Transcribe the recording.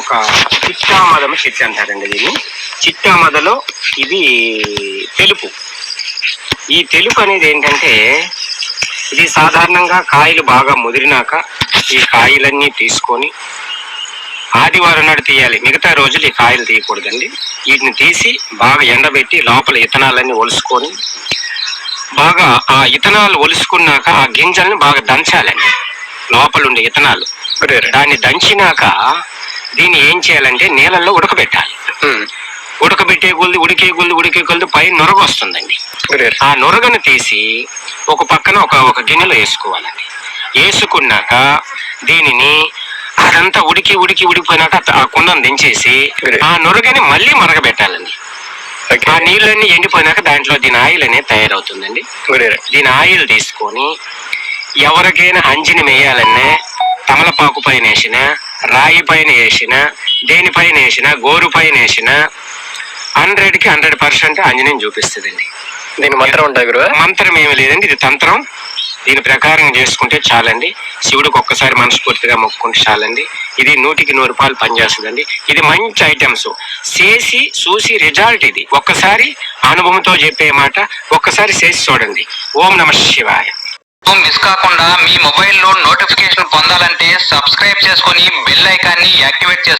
ఒక చిట్టామదం చెట్టు అంటారండి దీన్ని. చిట్టామదలో ఇది తెలుపు. ఈ తెలుపు అనేది ఏంటంటే ఇది సాధారణంగా కాయలు బాగా ముదిరినాక ఈ కాయలన్నీ తీసుకొని ఆదివారం నాడు తీయాలి. మిగతా రోజులు ఈ కాయలు తీయకూడదండి. వీటిని తీసి బాగా ఎండబెట్టి లోపల ఇథనాలన్నీ ఒలుసుకొని బాగా ఆ ఇథనాలు ఒలుసుకున్నాక ఆ గింజల్ని బాగా దంచాలండి. లోపల ఉండే ఇథనాలు దాన్ని దంచినాక దీన్ని ఏం చేయాలంటే నీళ్ళల్లో ఉడకబెట్టాలి. ఉడకబెట్టే కొద్ది ఉడికే కొద్ది ఉడికే కొద్ది పై నొరగ వస్తుందండి. ఆ నొరగను తీసి ఒక పక్కన ఒక ఒక గిన్నెలో వేసుకోవాలండి. వేసుకున్నాక దీనిని అదంతా ఉడికి ఉడికి ఉడికిపోయినాక ఆ కుండను దించేసి ఆ నొరగని మళ్ళీ మరగబెట్టాలండి. ఆ నీళ్ళన్నీ ఎండిపోయినాక దాంట్లో దీని ఆయిల్ అనేది తయారవుతుందండి. దీని ఆయిల్ తీసుకొని ఎవరికైనా అంజిని వేయాలన్నా తమలపాకు పైన వేసిన రాయి పైన వేసిన దేనిపైన వేసిన గోరు పైన వేసిన హండ్రెడ్కి హండ్రెడ్ పర్సెంట్ అంజనేయం చూపిస్తుందండి. దీని మంత్రం ఉంటుంది గురువు? మంత్రం ఏమి లేదండి ఇది తంత్రం. దీని ప్రకారం చేసుకుంటే చాలండి. శివుడికి ఒక్కసారి మనస్ఫూర్తిగా మొక్కుకుంటే చాలండి. ఇది నూటికి నూరు రూపాయలు పనిచేస్తుందండి. ఇది మంచి ఐటమ్స్. చేసి చూసి రిజల్ట్ ఇది. ఒక్కసారి అనుభవంతో చెప్పే మాట ఒక్కసారి చేసి చూడండి. ఓం నమ శివాయ. మిస్ కాకుండా మీ మొబైల్లో నోటిఫికేషన్ పొందాలంటే సబ్స్క్రైబ్ చేసుకొని బెల్ ఐకాన్ని యాక్టివేట్ చేసుకోండి